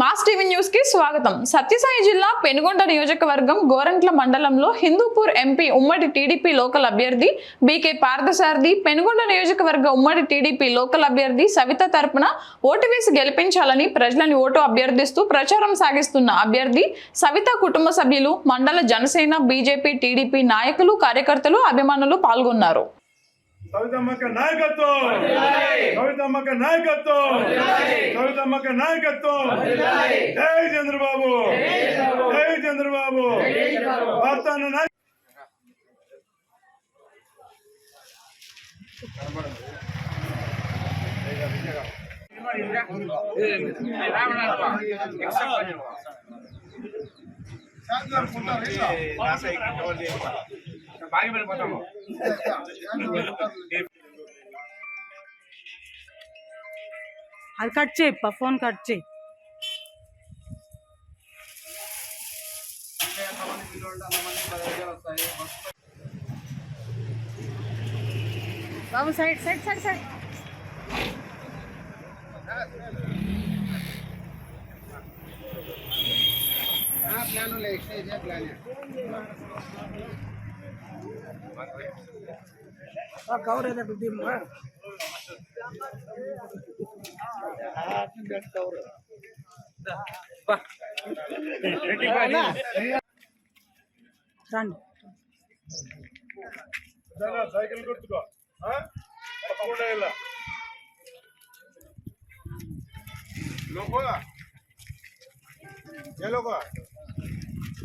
Mass TV న్యూస్కి స్వాగతం. సత్యసాయి జిల్లా పెనుగొండ నియోజకవర్గం గోరంట్ల మండలంలో హిందూపూర్ ఎంపీ ఉమ్మడి టీడీపీ లోకల్ అభ్యర్థి బీకే పార్థసారథి పెనుగొండ నియోజకవర్గ ఉమ్మడి టీడీపీ లోకల్ అభ్యర్థి సవిత తరపున ఓటు వేసి గెలిపించాలని ప్రజలని ఓటు అభ్యర్థిస్తూ ప్రచారం సాగిస్తున్న అభ్యర్థి సవిత కుటుంబ సభ్యులు మండల జనసేన బీజేపీ టీడీపీ నాయకులు కార్యకర్తలు అభిమానులు పాల్గొన్నారు. కవితమ్మక నాయకత్వం! కవితమ్మక నాయకత్వం! కవితమ్మక నాయకత్వం! జై చంద్రబాబు! జై చంద్రబాబు! భర్త అన్న నాయ- అది కట్ చేయి ఫోన్ కట్ చేయి బాబు సైడ్ సైడ్ సైడ్ సైడ్ రండి జనా, cover ಇದೆ ಬಿದ್ದಿಮ್ಮ ಸೈಕಲ್ ಕೊಡ್ತೀವ ಇಲ್ಲ ಲೋಕ ಏ ಲೋಕ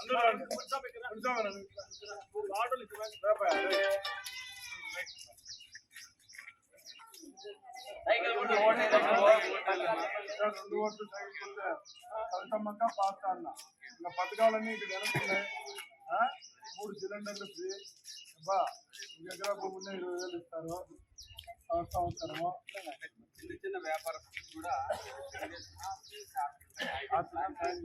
రండి. ఓట్లు సైకిల్ గుర్తు. కవితమ్మక్క పాస్తా అన్న ఇంకా పథకాలన్నీ ఇక్కడ వెనక్కున్నాయి ఆ? మూడు సిలిండర్లు ఫ్రీ అబ్బా మీ దగ్గర భూమి ఉన్న ఇరవై వేలు ఇస్తారు సంవత్సరం సంవత్సరము చిన్న చిన్న వ్యాపారం కూడా ఆర్థిక సాయం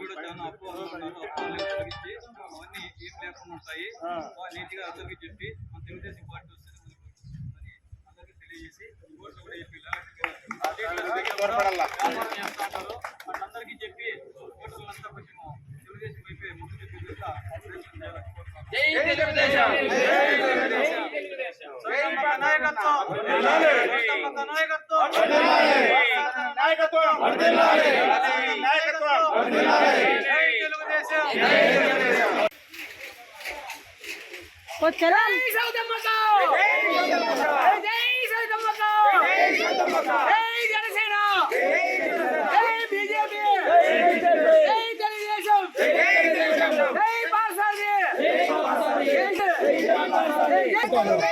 కూడా చాలా అప్పు అప్పులు తొలగించి అవన్నీ ఏం లేకుండా ఉంటాయి నీట్గా అందరికి చెప్పి మన తెలుగుదేశం పార్టీ వస్తే అందరికీ తెలియజేసి ఓట్లు కూడా చెప్పి వ్యాపారం చేస్తా ఉంటారు వాళ్ళందరికీ చెప్పి ఓట్లంతా కొంచెం తెలుగుదేశం వైపే ముందు చెప్పి కోరుకుంటున్నాను. సోమమ్మ నాయకత్వం సోమమ్మ నాయకత్వం నాయకత్వం నాయకత్వం జై తెలుగుదేశం వచ్చారా నాయకత్వం